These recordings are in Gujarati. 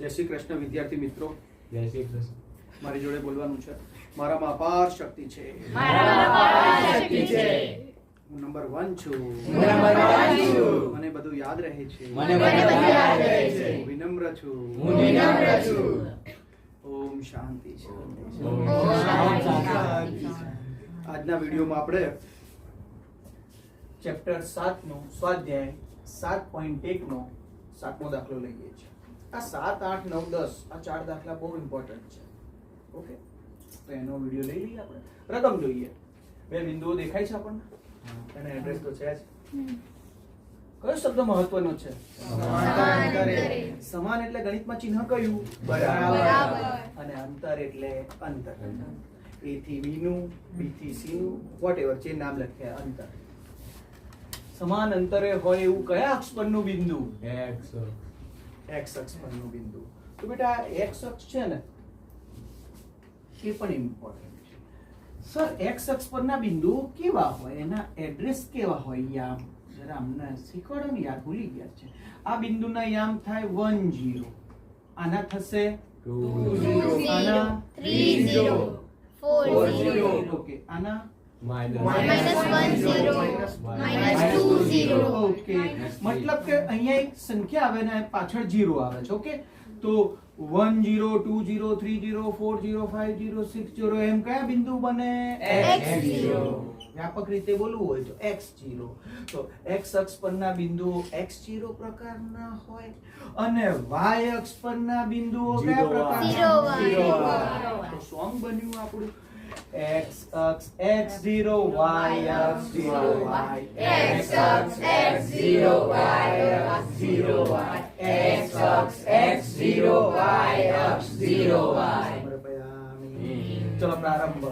જય શ્રી કૃષ્ણ વિદ્યાર્થી મિત્રો જય શ્રી કૃષ્ણ મારી જોડે બોલવાનું છે મારામાં અપાર શક્તિ છે છે. હું નંબર વન છું છું. મને બધું યાદ રહે છે મને બધું યાદ રહે છે. હું વિનમ્ર છું હું વિનમ્ર છું. ઓમ શાંતિ. શાંતિ. આજના વિડીયોમાં આપણે ચેપ્ટર સાત નો સ્વાધ્યાય સાત પોઈન્ટ એક નો સાતમો દાખલો લઈએ છીએ આ સાત આઠ નવ દસ આ ચાર દાખલા બહુ ઇમ્પોર્ટન્ટ છે. ઓકે તો એનો વીડિયો લઈ લઈએ આપણે. રકમ જોઈએ. બે બિંદુઓ દેખાય છે આપણને? એનો એડ્રેસ તો છે જ. કયો શબ્દ મહત્વનો છે? સમાન એટલે ગણિતમાં ચિહ્ન કયું? બરાબર. અને અંતર એટલે અંતર. એ થી બી નું બી થી સી નું વોટેવર જે નામ લખ્યા અંતર. સમાન અંતરે હોય એવું કયા અક્ષ પરનું બિંદુ? એક્સ એક્સ અક્ષ પરનું બિંદુ. તો બેટા એક્સ અક્ષ છે ને એ પણ ઇમ્પોર્ટન્ટ છે. સર એક્સ અક્ષ પરના બિંદુ કેવા હોય? એના એડ્રેસ કેવા હોય યામ? જરા અમને શીખવાડો ને યાદ ભૂલી ગયા છે. આ બિંદુના યામ થાય વન જીરો આના થશે આના four Four zero, zero. Okay આના મતલબ કે અહીંયા એક સંખ્યા આવે ને પાછળ જીરો આવે છે ઓકે તો one zero two zero three zero four zero five zero six zero એમ કયા બિંદુ બને વ્યાપક રીતે બોલવું હોય તો એક્સ જીરો. તો એક્સ અક્ષ પરના બિંદુઓ એક્સ જીરો પ્રકારના હોય અને વાય અક્ષ પરના બિંદુઓ કયા પ્રકારના. તો સોંગ બન્યું આપણું. એક્સ અક્ષ x ઝીરો વાય અક્ષ ઝીરો વાય X અક્ષ X zero, Y અક્ષ zero, Y. X અક્ષ X zero, Y અક્ષ zero, Y. ચલો પ્રારંભ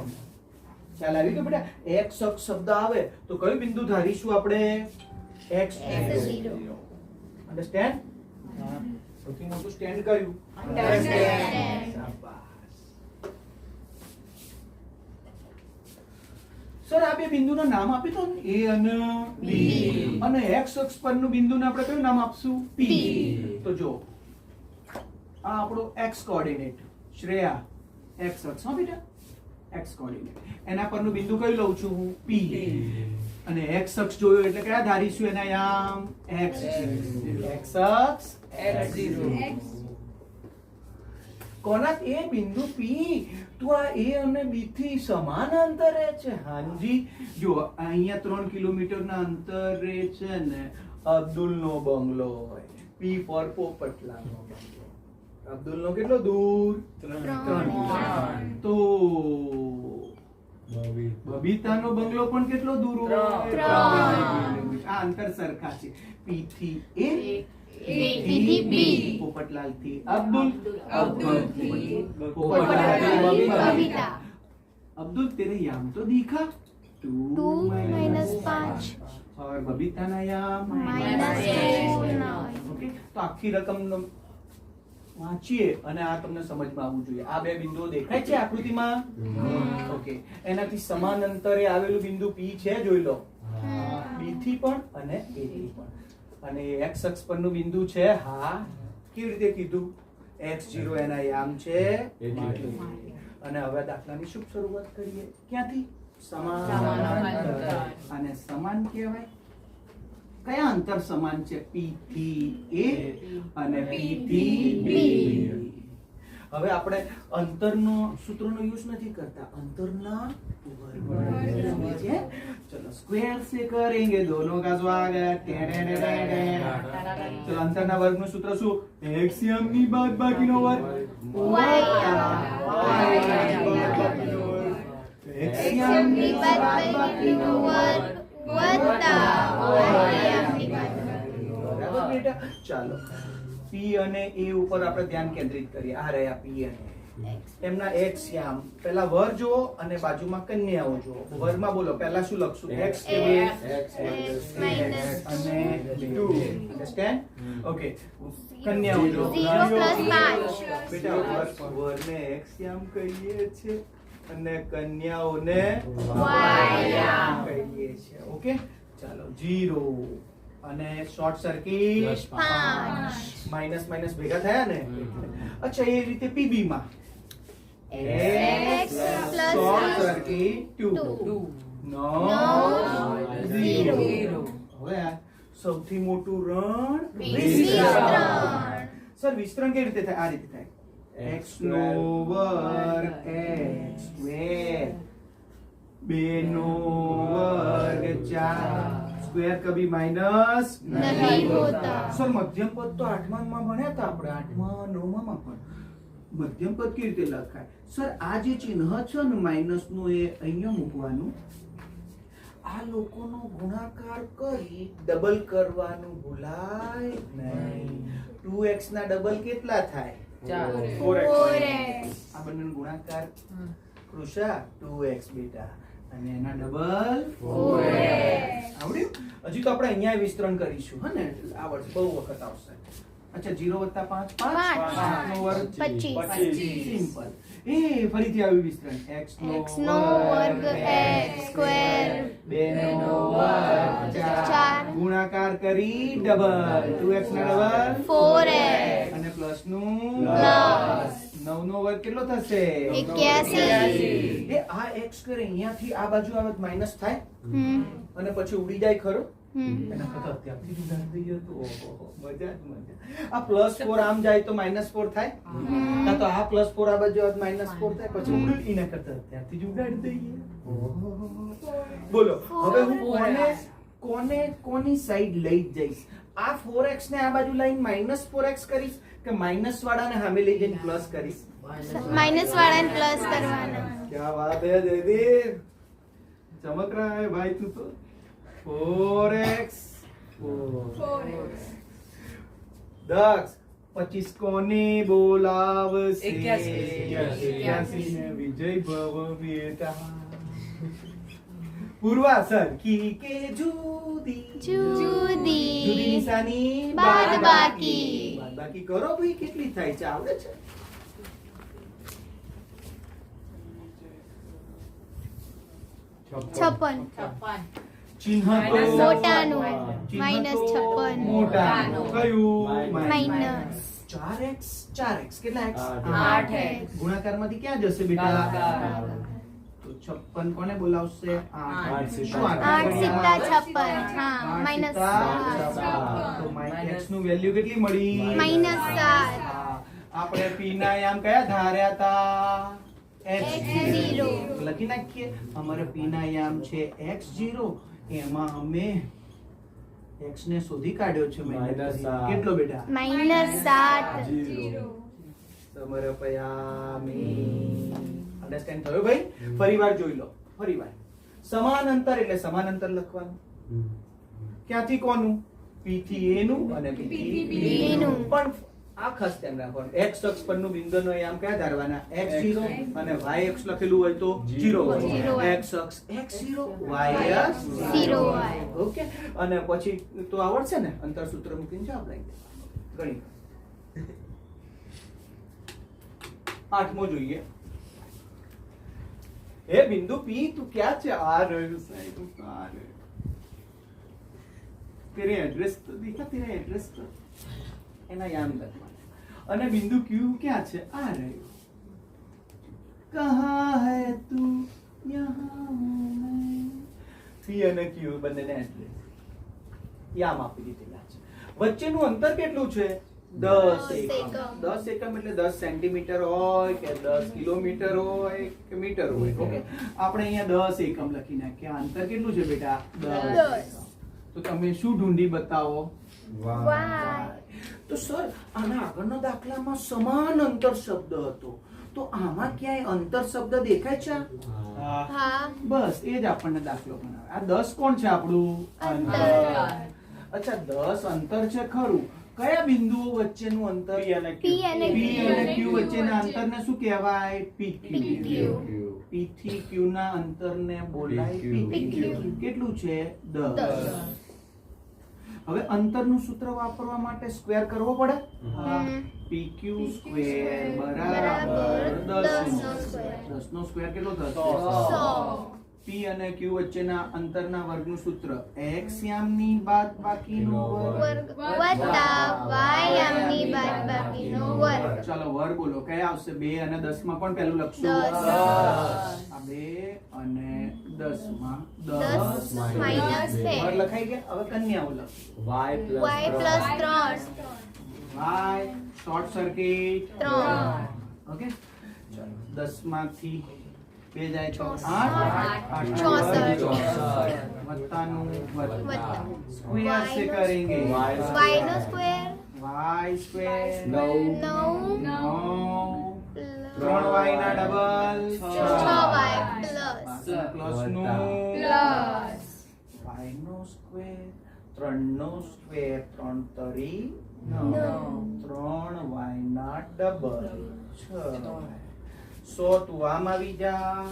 ખ્યાલ આવી ગયો બેટા x અક્ષ શબ્દ આવે તો કયું બિંદુ ધારીશું આપણે X zero. અન્ડરસ્ટેન્ડ સૌથી મોટું સ્ટેન્ડ કયું Understand. શાબાશ. સર આ બે બિંદુના નામ આપી દો એ અને બી. અને એક્સ અક્ષ પરનું બિંદુને આપણે કયું નામ આપશું. પી. તો જો આ આપણો એક્સ કોઓર્ડિનેટ. શ્રેયા એક્સ અક્ષ. હા બેટા? X coordinate. એના પરનું બિંદુ કયું લઉં છું હું? પી. અને એક્સ અક્ષ જોયો એટલે કયા ધારીશું? એના યામ એક્સ. એક્સ. અક્ષ એક્સ કોના એ બિંદુ પી તો આ એ અને બી થી સમાન અંતરે છે હાજી. જો અહીંયા ત્રણ કિલોમીટર ના અંતરે છે ને અબ્દુલ નો બંગલો હોય. પી ફોર પોપટલા નો બંગલો. અબ્દુલ નો કેટલો દૂર? ત્રણ. તો બબીતાનો બંગલો પણ કેટલો દૂર હોય? આ અંતર સરખા છે. પી થી એ A થી B. પોપટલાલ થી અબ્દુલ અબ્દુલ થી પોપટલાલ થી બબીતા. બબીતા. अब्दुल तेरे याम तो दिखा टू Two minus પાંચ. और बबीता ना याम Minus ten. ઓકે તો આખી રકમ વાંચીએ અને આ તમને સમજમાં આવવું જોઈએ આ બે બિંદુઓ દેખાય છે આકૃતિમાં ઓકે એનાથી સમાન અંતરે આવેલું બિંદુ P છે જોઈ લો B થી પણ અને A થી પણ અને એક્સ અક્ષ પરનું બિંદુ છે હા. કેવી રીતે કીધું? X0 એના યામ છે. અને હવે દાખલાની શુભ શરૂઆત કરીએ. ક્યાંથી? સમાન. અને સમાન કહેવાય? કયા અંતર સમાન છે? પી થી એ અને પી થી B. હવે આપણે અંતરનો સૂત્રનો યુઝ નથી કરતા. અંતરના ચલો સ્ક્વેર સે કરેંગે દોનો કા સ્વાગત? ચલો અંતરના વર્ગનું સૂત્ર શું? એક્સિયમની બાદબાકીનો વર્ગ. એક્સિયમની બાદબાકીનો વર્ગ. વત્તા. ચાલો. પી અને એ ઉપર આપણે ધ્યાન કેન્દ્રિત કરીએ આ રહ્યા પી અને એમના એક્સ યામ પહેલા વર જુઓ અને બાજુમાં કન્યાઓ જુઓ વરમાં બોલો પહેલા શું લખશું એક્સ અને 2 અન્ડરસ્ટેન્ડ ઓકે કન્યાઓ જુઓ બેટા વર વરને એક્સ યામ કહીએ છે અને કન્યાઓને Y યામ. કહીએ છીએ ઓકે ચાલો જીરો અને શોર્ટ સર્કિટ પાંચ. માઇનસ માઇનસ ભેગા થયા ને. અચ્છા એ રીતે પીબી માં. X શોર્ટ સર્કિટ circuit 2 નો No. Zero. zero. હવે સૌથી મોટું રણ વિસ્તરણ. સર વિસ્તરણ કેવી રીતે થાય? આ રીતે થાય. X નો વર્ગ x સ્ક્વેર 2 નો વર્ગ ચાર. સ્ક્વેર કભી માઇનસ નહીં હોતા. સર મધ્યમ પદ તો આઠમા માં ભણ્યા હતા આપણે આઠમા નવમા માં પણ. મધ્યમ પદ કેવી રીતે લખાય? સર આ જે ચિહ્ન છે ને માઇનસનું એ અહીંયા મૂકવાનું. આ લોકોનો ગુણાકાર કરી ડબલ કરવાનું ભૂલાય નહીં. 2x ના ડબલ કેટલા થાય? ચાર. 4x. આ બંનેનો ગુણાકાર કૃષા 2x બેટા અને એના ડબલ આવડ્યું? હજી તો આપણે અહીંયા વિસ્તરણ કરીશું હા ને આવડશે બહુ વખત આવશે. અચ્છા 0 વત્તા 5 પાંચ. 5 નો વર્ગ પચીસ. સિમ્પલ. એ ફરીથી આવ્યું વિસ્તરણ. x નો X નો વર્ગ X સ્ક્વેર. બે નો વર્ગ ચાર. ચાર. ગુણાકાર કરી ડબલ 2x ના ડબલ ફોર X. અને પ્લસનું Plus. 9 નો વર્ગ કેટલો થશે. એ આ x સ્ક્વેર અહીંયાથી આ બાજુ આવે માઇનસ થાય? અને પછી ઉડી જાય ખરો? આ પ્લસ ફોર આમ જાય તો માઇનસ ફોર થાય? તો આ પ્લસ ફોર આ બાજુ માઇનસ ફોર થાય? પછી ઉડી એના કરતા અત્યારથી જ ઉડાડી દઈએ. બોલો હવે હું કોને કોને કોની સાઈડ લઈ જઈશ? આ ફોર એક્સ ને આ બાજુ લઈને માઇનસ ફોર એક્સ કરીશ? કે માઇનસ વાળાને સામે લઈ જઈને પ્લસ કરીશ. માઇનસ વાળાને પ્લસ કરવાના. ક્યા વાત હે દીદી? ચમક રહા હે ભાઈ તું તો. 4x 4x 10 પચીસ કોની બોલાવશે? એક્યાસી. ને વિજય ભવ બેટા પૂર્વા કી કે જુદી? જુદી. જુદી નિશાની બાદબાકી. બાદબાકી. કરો ભઈ કેટલી થાય છે? આવડે છે? છપ્પન. છપ્પન. ચિહ્ન મોટાનું. માઇનસ છપ્પન. મોટાનું. કયું? માઇનસ. ચાર એક્સ ચાર એક્સ. કેટલા એક્સ? આઠ. ગુણાકારમાંથી ક્યાં જશે બેટા? છપ્પન કોને બોલાવશે? આઠ. સિત્તા. છપ્પન. હા માઇનસ. તો x નું વેલ્યુ કેટલી મળી? માઇનસ સાત. આપણે p ના યામ કયા ધાર્યા હતા X zero. લખી નાખીએ. અમારે p ના યામ છે x0 એમાં અમે x ને શોધી કાઢ્યો છે. સાત. કેટલો બેટા? માઇનસ સાત. જીરો. સમર્પયામિ અન્ડરસ્ટેન્ડ થયો ભાઈ? ફરીવાર જોઈ લો. ફરીવાર. સમાન અંતર એટલે સમાન અંતર લખવાનું ક્યાંથી કોનું? પી થી એ નું અને પી થી B નું. પણ આ ખાસ ધ્યાન રાખવાનું. એક્સ અક્ષ પરનું બિંદુનો આમ ક્યાં ધારવાના? X0 અને વાય એક્સ લખેલું હોય તો 0 Zero. x અક્ષ x0 y અક્ષ. ઝીરો ઓકે અને પછી તો આવડશે ને? અંતર સૂત્ર મૂકીને જવાબ લઈ દેવાનો. ગણિત. આઠમો જોઈએ. હે બિંદુ પી, તું ક્યાં છે? આ રહ્યો સાહેબ તું કહાં રહ્યો. તેરે એડ્રેસ તો દેખા, તેરા એડ્રેસ તો. એના યાદ રાખવાના. અને બિંદુ ક્યુ ક્યાં છે? આ રહ્યો. કહા હૈ તું? યહાં હું પી અને ક્યુ બંનેને એડ્રેસ યામ આપી દીધેલા છે. વચ્ચેનું અંતર કેટલું છે? દસ એકમ. એકમ. દસ એકમ એટલે દસ સેન્ટીમીટર હોય કે દસ કિલોમીટર હોય કે મીટર હોય. ઓકે. આપણે અહીંયા દસ એકમ લખી નાખીએ. અંતર કેટલું છે બેટા? દસ. તો તમે શું ઢૂંઢી બતાવો? તો સર આના આગળના દાખલામાં સમાન અંતર શબ્દ હતો. તો આમાં ક્યાંય અંતર શબ્દ દેખાય છે? બસ એ જ આપણને દાખલો બનાવે. આ દસ કોણ છે આપણું? અંતર. અચ્છા દસ અંતર છે ખરું. કયા બિંદુઓ વચ્ચેનું અંતર? પી અને ક્યુ પી વચ્ચેના અંતરને શું કહેવાય? પી ક્યુ થી ક્યુ ના અંતરને બોલાય પી કેટલું છે? 10 હવે અંતરનું સૂત્ર વાપરવા માટે સ્ક્વેર કરવો પડે? પી ક્યુ બરાબર. 10 નો 10 નો સ્ક્વેર. કેટલો થશે? 100 પી અને ક્યુ વચ્ચેના અંતરના વર્ગનું સૂત્ર. X યામની બાદબાકીનો વર્ગ. y યામની બાદબાકીનો વર્ગ. ચાલો વર્ગ બોલો. કયા આવશે? 2 અને 10 માં પણ પહેલું લખશું? 10 આ 2 અને 10 માં 10 2 વર્ગ લખાઈ ગયા? હવે કન્યાઓ લખો y 3 y short circuit 3 okay ચાલો 10 માંથી બે વત્તાનું વત્તા. સ્ક્વેર સે કરેંગે. y નો સ્ક્વેર. y ત્રણ y double. 6y plus plus. નું પ્લસ. y નો સ્ક્વેર. તરી. 9 3 y ના ડબલ. છ. સો તું આમ આવી જા.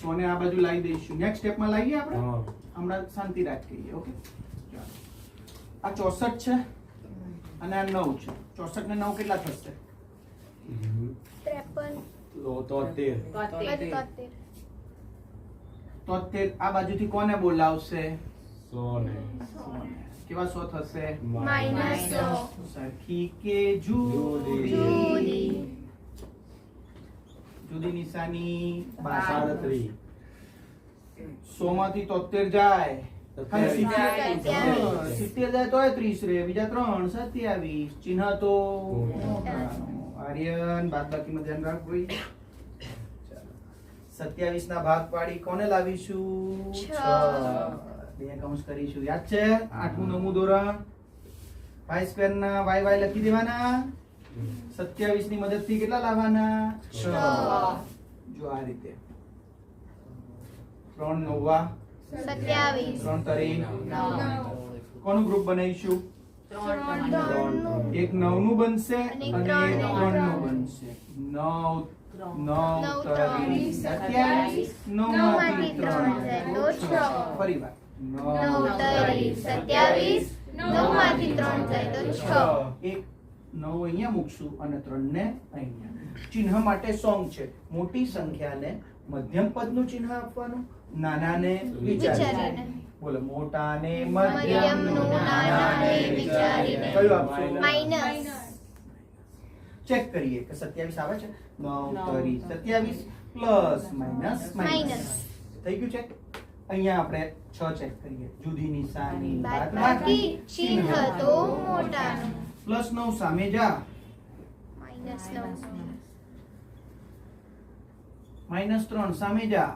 સો ને આ બાજુ લાવી દઈશું. નેક્સ્ટ સ્ટેપમાં લાવીએ આપણે? હમણાં શાંતિ રાખીએ ઓકે? આ ચોસઠ છે અને આ નવ છે. ચોસઠ ને નવ કેટલા થશે? તોતેર. તોતેર. આ બાજુથી કોને બોલાવશે? સો ને કેવા સો થશે? માઇનસ સો. સરખી કે જુદી. જુદી. નિશાની સો માંથી તોતેર જાય સિત્તેર. જાય તો ત્રીસ રે બીજા ત્રણ સત્યાવીસ. ચિહ્ન તો આર્યન બાદ બાકીમાં ધ્યાન રાખવું. સત્યાવીસ ના ભાગ પાડી કોને લાવીશું. બે કૌંસ કરીશું. યાદ છે? આઠમું નવમું ધોરણ. વાય સ્ક્વેર ના વાય વાય લખી દેવાના. સત્યાવીસની મદદથી કેટલા લાવવાના. જો આ રીતે. ત્રણ નવા સત્યાવીસ. ત્રણ તરી. કોનું ગ્રુપ બનાવીશું? એક નવ. નું બનશે અને એક નું. ત્રણનું બનશે. નવ નવ તરી. ત્રણ. સત્યાવીસ નવમાંથી ત્રણ જાય તો છ. ફરી વાર. નવ તરી. સત્યાવીસ નવમાંથી ત્રણ જાય તો છ. એક નવ અહીંયા મૂકશું અને ત્રણ ને અહીંયા. ચિહ્ન માટે સોંગ છે. મોટી સંખ્યાને મધ્યમ પદનું ચિહ્ન આપવાનું નાનાને વિચારીને. બોલો મોટાને મધ્યમનું નાનાને વિચારીને. કયું આપશું? માઇનસ ચેક કરીએ કે સત્યાવીસ આવે છે? નવ તરી સત્યાવીસ પ્લસ માઇનસ માઇનસ. માઇનસ. થઈ ગયું ચેક અહીંયા આપણે છ ચેક કરીએ. જુદી નિશાની બાદબાકી ચિહ્ન તો મોટાનું. પ્લસ નવ સામે જા. માઇનસ ત્રણ સામે જા.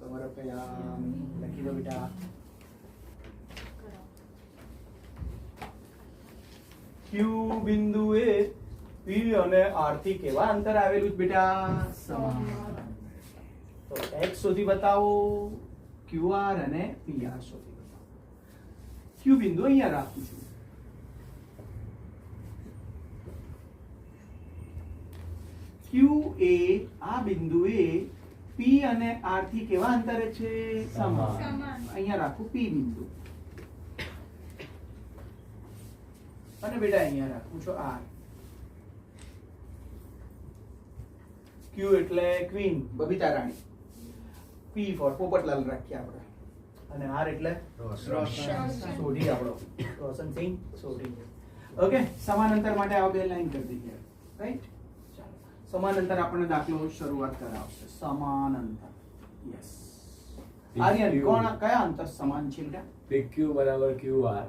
તમારો કયા લખી દો બેટા. ક્યુ બિંદુએ P અને થી કેવા અંતર આવેલું છે બેટા? સમાન. તો x શોધી બતાવો QR અને PR શોધી બતાવો. Q બિંદુ અહીંયા રાખું છું Q એ આ બિંદુએ P અને R થી કેવા અંતરે છે સમાન અહીંયા રાખું P બિંદુ અને બેટા અહીંયા રાખું છું R Q એટલે ક્વીન બબીતા રાણી P ફોર પોપટલાલ રાખીએ આપણે અને આર એટલે રોશન. સોઢી આપણો. રોશન સિંહ સોઢી ઓકે સમાન અંતર માટે આ બે લાઈન કરી દીધી રાઈટ સમાન અંતર આપણને દાખલો શરૂઆત કરાવશે. સમાન અંતર યસ આર્યન કોણ કયા અંતર સમાન છે બેટા? PQ બરાબર QR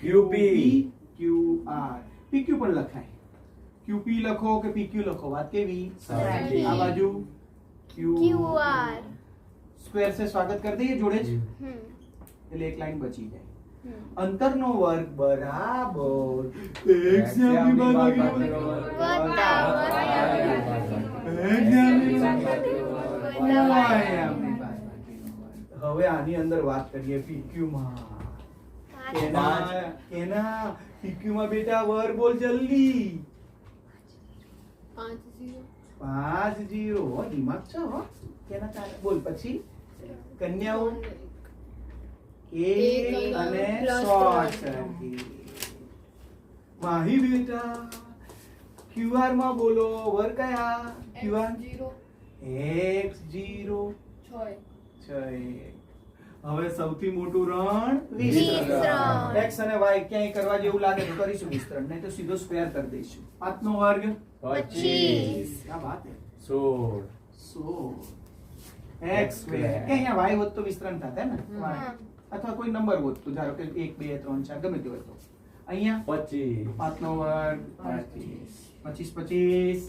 QP. QR PQ પણ લખાય. QP લખો કે PQ લખો? વાત કેવી? સાચી. આ બાજુ? QR સ્ક્વેર સે સ્વાગત કરી દઈએ જોડે જ એટલે એક લાઈન બચી જાય. અંતરનો વર્ગ બરાબર. X. હવે આની અંદર વાત કરીએ PQ માં કેના કેના? PQ માં બેટા વર્ગ બોલ જલ્દી. પાંચ જીરો. હો, દિમાગ છે હો. કેના ચાલે? બોલ પછી? કન્યાઓ એક અને શોર્ટ માહી બેટા ક્યુઆરમાં બોલો વર કયા? QR X zero. છ હવે સૌથી મોટું રણ વિસ્તરણ. એક્સ અને વાય ક્યાંય કરવા જેવું લાગે તો કરીશું વિસ્તરણ નહીં તો સીધો સ્ક્વેર કરી દઈશું. પાંચનો વર્ગ પચીસ. ક્યાં વાત હે. સોળ. સોળ. એક્સ સ્ક્વેર કે અહીંયા વાય હોત તો વિસ્તરણ થાત હે ને? અથવા કોઈ નંબર હોત તો ધારો કે એક બે ત્રણ ચાર ગમે તે હોય તો. અહીંયા પચીસ. પાંચનો વર્ગ પચીસ. પચીસ પચીસ.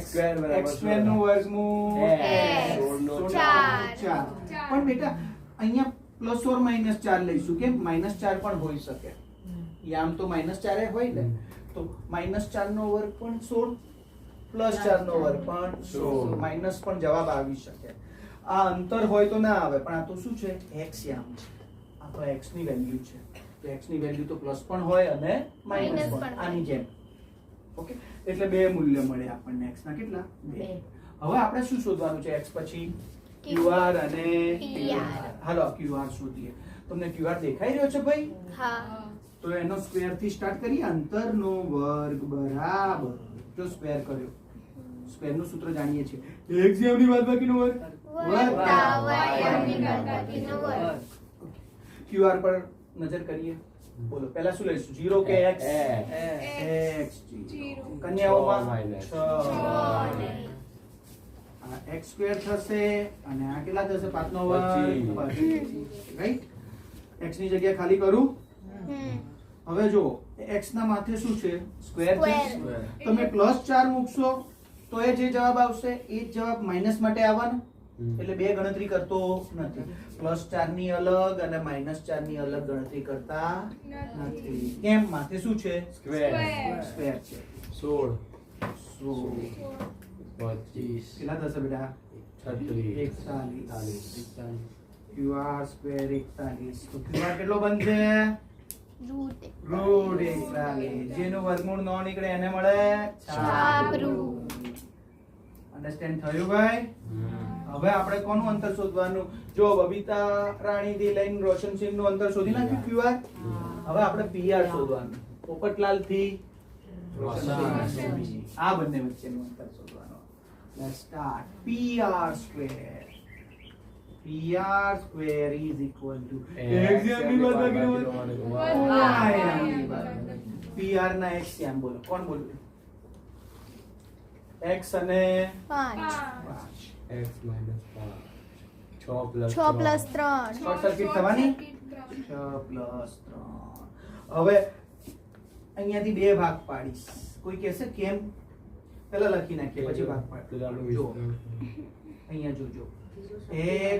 સ્ક્વેર બરાબર એક્સ સ્ક્વેરનું વર્ગમૂળ X. સોળનો ચાર. ચાર. પણ બેટા અહીંયા પ્લસ ઓર માઇનસ ચાર લઈશું કેમ? માઇનસ ચાર પણ હોઈ શકે. આમ તો માઇનસ ચાર હોય ને તો માઇનસ ચાર નો વર્ગ પણ સોળ. પ્લસ ચાર. નો વર્ગ પણ સોળ. માઇનસ પણ જવાબ આવી શકે. આ અંતર હોય તો ના આવે પણ આ તો શું છે? એક્સ યામ છે. આ તો એક્સની વેલ્યુ છે. તો એક્સની વેલ્યુ તો પ્લસ પણ હોય અને માઇનસ પણ. પણ આની જેમ. ઓકે એટલે બે મૂલ્ય મળે આપણને એક્સ ના કેટલા? બે. હવે આપણે શું શોધવાનું છે? એક્સ પછી ક્યુઆર અને હાલો ક્યુઆર શોધીએ. તમને ક્યુઆર દેખાઈ રહ્યો છે ભાઈ? હા. તો એનો સ્ક્વેરથી સ્ટાર્ટ કરીએ. અંતરનો વર્ગ બરાબર. જો સ્ક્વેર કર્યો. સ્ક્વેરનું સૂત્ર જાણીએ છીએ. x જેવની બાદબાકીનો વર્ગ? વત્તા ની વર્ગ. પર નજર કરીએ? બોલો પહેલા શું લઈશું? 0 કે x X. કન્યાઓમાં? છ minus. છ. છ. આ x સ્ક્વેર થશે અને આ કેટલા થશે? પાંચનો વર્ગ? પચીસ. રાઈટ? x ની જગ્યા ખાલી કરું? હવે જો x ના માથે શું છે? સ્ક્વેર છે? તમે પ્લસ 4 મૂકશો તો એ જે જવાબ આવશે એ જવાબ માઇનસ માટે આવવાનો. એટલે બે ગણતરી કરતો નથી. પ્લસ ચારની અલગ અને માઇનસ ચારની અલગ ગણતરી કરતા નથી. કેમ? માથે શું છે? સ્ક્વેર સ્ક્વેર છે. સોળ. સોળ. પચીસ. કેટલા થશે બેટા? છત્રીસ. એકતાલીસ. એકતાલીસ. ક્યુઆર સ્ક્વેર એકતાલીસ. તો ક્યુઆર કેટલો બનશે? રૂટ એકતાલીસ. જેનું વર્ગમૂળ ન નીકળે એને મળે છાપરું. અન્ડરસ્ટેન્ડ થયું ભાઈ હવે આપણે કોનું અંતર શોધવાનું જો બબીતા રાણી થી લઈને રોશન સિંહનું અંતર શોધી નાખ્યું ક્યુઆર હવે આપણે પીઆર શોધવાનું પોપટલાલથી આ બંને વચ્ચેનું અંતર શોધવાનું start PR square PR square is equal to X ની બાદબાકીનો વર્ગ. પીઆર ના એક્સ શ્યામ બોલો કોણ બોલવું એક્સ અને પાંચ. પાંચ. X minus પાંચ. છ plus છ પ્લસ 3 શોર્ટ સર્કિટ થવાની? 6 પ્લસ 3 હવે અહીંયાથી બે ભાગ પાડીશ. કોઈ કહેશે કેમ? પેલા લખી નાખીએ પછી ભાગ પાડ જો. અહીંયા જોજો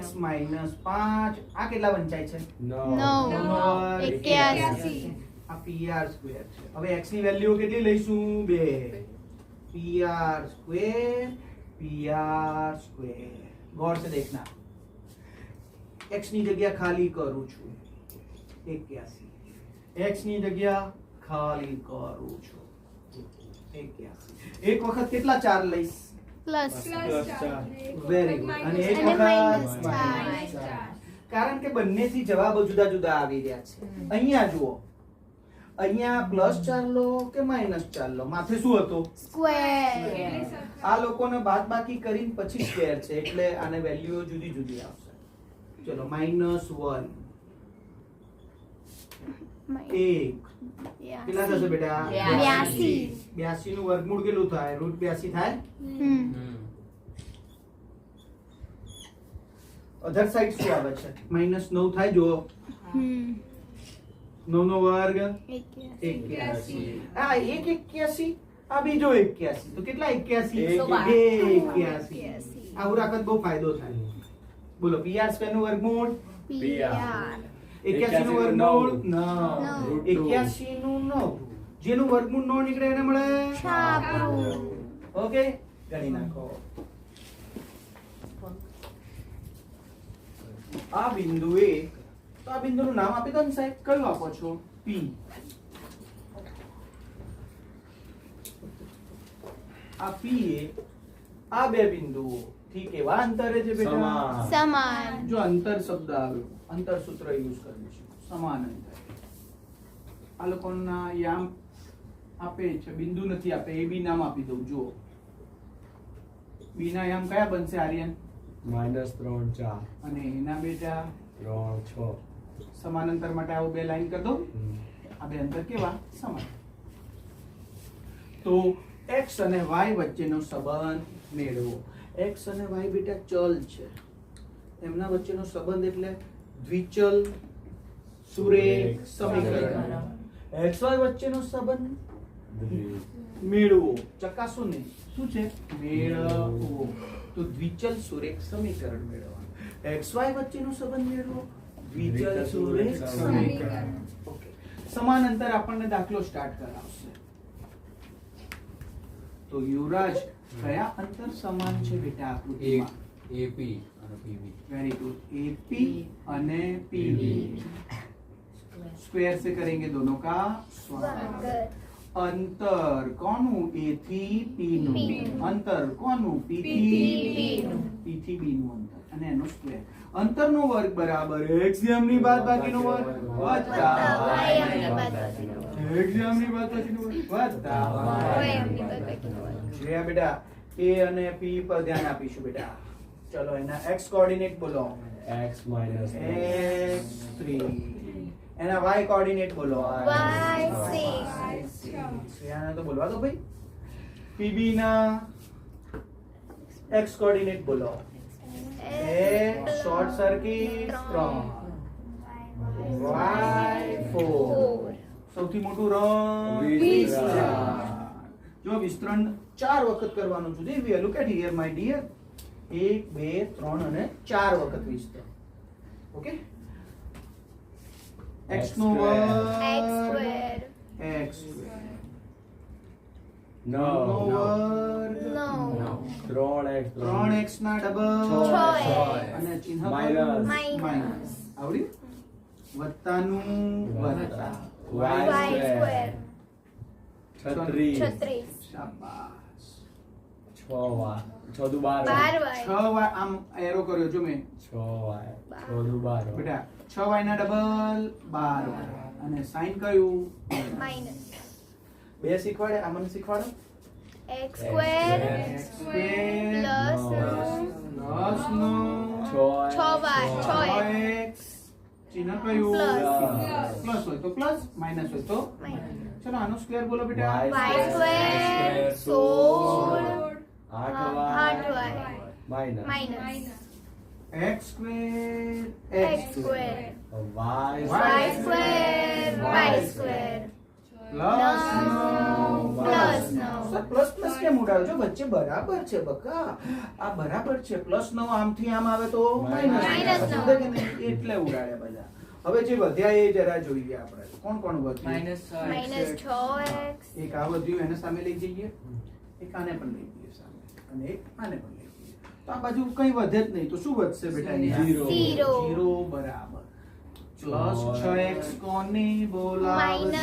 x માઇનસ પાંચ. આ કેટલા વંચાય છે? નવ. નવ. નવ, એક્યાસી. આ pr સ્ક્વેર છે. હવે x ની વેલ્યુ કેટલી લઈશું? P R square P R गौर से देखना एक्स ની જગ્યા ખાલી કરું છું. 81 x ની જગ્યા ખાલી કરું છું. 81 એક વખત કેટલા ચાર લઈશ? વેરી ગુડ અને એક વખત કારણ કે બંનેથી જવાબો જુદા જુદા આવી રહ્યા છે. અહીંયા જુઓ. અહીંયા પ્લસ ચાર લો કે માઇનસ ચાર લો? માથે શું હતું? સ્ક્વેર આ લોકોને બાદ બાકી કરીને પછી સ્ક્વેર છે એટલે આને વેલ્યુ જુદી જુદી આવશે. ચલો માઇનસ વન એક. કેટલા થશે બેટા? બ્યાસી. બ્યાસી નું વર્ગમૂળ કેટલું થાય? રૂટ બ્યાસી થાય. અધર સાઈડ શું આવે છે? માઇનસ નવ થાય જો હમ. વર્ગ એક્યાસી. આ એક એક્યાસી આ બીજો એક્યાસી તો કેટલા એક્યાસી એક બે એક્યાસી. આવું રાખત બહુ ફાયદો થાય બોલો પીઆર સ્ક્વેરનું વર્ગમૂળ PR. એક્યાસી નું વર્ગમૂળ ન એક્યાસી નું નવ જેનું વર્ગમૂળ નો નીકળે એને મળે છાપરું. ઓકે ગણી નાખો આ બિંદુએ તો આ બિંદુનું નામ આપી દો ને સાહેબ. કયું આપો છો? પી. આ પી એ આ બે બિંદુઓ થી કેવા અંતરે છે બેટા? સમાન. જો અંતર શબ્દ આવ્યો અંતર સૂત્ર યુઝ કરીશું સમાન અંતર. આ લોકોના યામ આપે છે બિંદુ નથી આપે એ બી નામ આપી દઉં. જુઓ. બીના યામ કયા બનશે આર્યન? માઇનસ ત્રણ ચાર. અને એના બેટા? ત્રણ છ. સમાનાંતર માટે આવું બે લાઈન કરી દઉં આ બે અંતર કેવા સમાન તો x અને y વચ્ચેનો સંબંધ મેળવો x અને y બેટા ચલ છે એમના વચ્ચેનો સંબંધ એટલે દ્વિચલ સુરેખ સમીકરણ x y વચ્ચેનો સંબંધ મેળવો ચકાસો નહીં શું છે મેળવો તો દ્વિચલ સુરેખ સમીકરણ મેળવવાનું x y વચ્ચેનો સંબંધ મેળવો દ્વિચલ સુરેખ સમીકરણ ઓકે સમાન અંતર આપણને દાખલો સ્ટાર્ટ કરાવશે તો યુવરાજ કયા અંતર સમાન છે બેટા આકૃતિમાં AP અને PB वेरी गुड एपी અને पीबी स्क्वायर से करेंगे दोनों का स्क्वायर અંતર કોનું a થી p નું P નું. અંતર કોનું p P થી થી B નું. p થી b નું અંતર અને એનો સ્ક્વેર અંતરનો વર્ગ બરાબર. એક્ઝામની બાદ બાકીનો વર્ગ વત્તા y y એમની બાદબાકીનો વર્ગ. એક્ઝામની બાદ બાકીનો વર્ગ. વત્તા y એમની બાદબાકીનો વર્ગ. જોયા બેટા a અને p પર ધ્યાન આપીશું બેટા. ચલો એના x કોઓર્ડિનેટ બોલો x x 3 એના y કોઓર્ડિનેટ બોલો. Y six. શ્રેયાને તો બોલવા દો ભાઈ. Pb ના x કોઓર્ડિનેટ બોલો. X short circuit 3 y Four. સૌથી મોટું રન વિસ્તરણ. જો વિસ્તરણ ચાર વખત કરવાનું છે we look at here my dear એક બે ત્રણ અને ચાર વખત વિસ્તરણ. ઓકે x નો X વર્ગ. X સ્ક્વેર નવ. નો વર્ગ. નવ. ત્રણ x ત્રણ x ના ડબલ છ x. અને ચિહ્ન માઇનસ આવડ્યું વત્તાનું વત્તા. y Y square. square. છત્રીસ. છત્રીસ. શાબાશ. 6 વાર 6 દુ 12 12 6 વાર આમ એરો કર્યો જો મેં. છ વાર 6 દુ બાર બેટા છ y ના ડબલ બાર વાય. અને સાઈન કયું? માઇનસ બે શીખવાડે આ મને શીખવાડો? X square. X square Plus plus નો છ છ વાર. છ x. x ચિહ્ન કયું Plus. પ્લસ હોય તો પ્લસ માઇનસ હોય તો Minus. ચલો આનો સ્ક્વેર બોલો બેટા Y Y square. સોળ. આઠ આઠ વાર y. Minus Minus. x square X square. y Y square. Y square. Plus plus sir plus plus કેમ ઉડાડો? છો વચ્ચે બરાબર છે બકા. આ બરાબર છે. પ્લસ નવ આમથી આમ આવે તો માઇનસ? એટલે ઉડાડે બધા. હવે જે વધ્યા એ જરા જોઈએ આપણે. કોણ કોણ વધ્યું? માઇનસ એક આ વધ્યું એને સામે લઈ જઈએ. એક આને પણ લઈ જઈએ સામે. અને એક આને પણ લઈ જઈએ. તો આ બાજુ કઈ વધે જ નહીં. તો શું વધશે બેટા? અહીંયા? Zero. Zero. Zero બરાબર. પ્લસ છ એક્સ કોને બોલાવે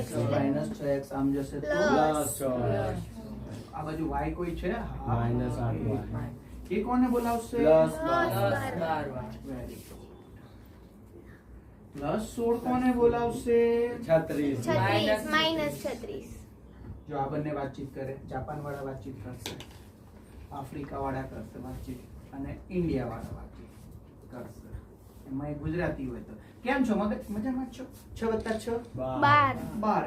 x. માઇનસ છ એક્સ આમ જશે તો. પ્લસ છ આ બાજુ y કોઈ છે. Minus આઠ y. એ કોને બોલાવશે પ્લસ બાર. Very good. પ્લસ સોળ કોને બોલાવશે છત્રીસ. Minus છત્રીસ. જો આ બંને વાતચીત કરે જાપાન વાળા વાતચીત કરશે આફ્રિકા વાળા કરશે વાતચીત અને ઇન્ડિયા વાળા વાતચીત કરશે એમાં ગુજરાતી હોય તો. કેમ છો? મગજ મજામાં છો? છ વત્તા છ? બાર. બાર.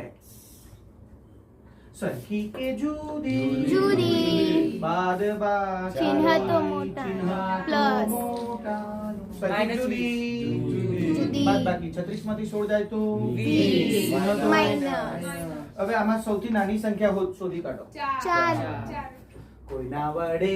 સરખી કે જુદી? જુદી. બાદ બાકી ચિહ્ન તો મોટા. પ્લસ. સરખી જુદી? જુદી. બાદ બાકી 36 માંથી 16 જાય તો વીસ. ચિહ્ન હવે આમાં સૌથી નાની સંખ્યા હોત શોધી કાઢો. ચાર. કોઈના વડે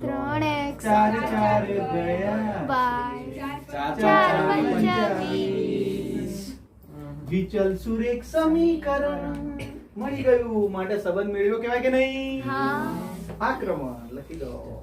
ત્રણ એક ચાર ચાર બાર. ચાર. વિચલ સુરેખ સમીકરણ. મળી ગયું. માટે સંબંધ મેળવ્યો કહેવાય કે નહીં? હા. આક્રમણ. લખી દો.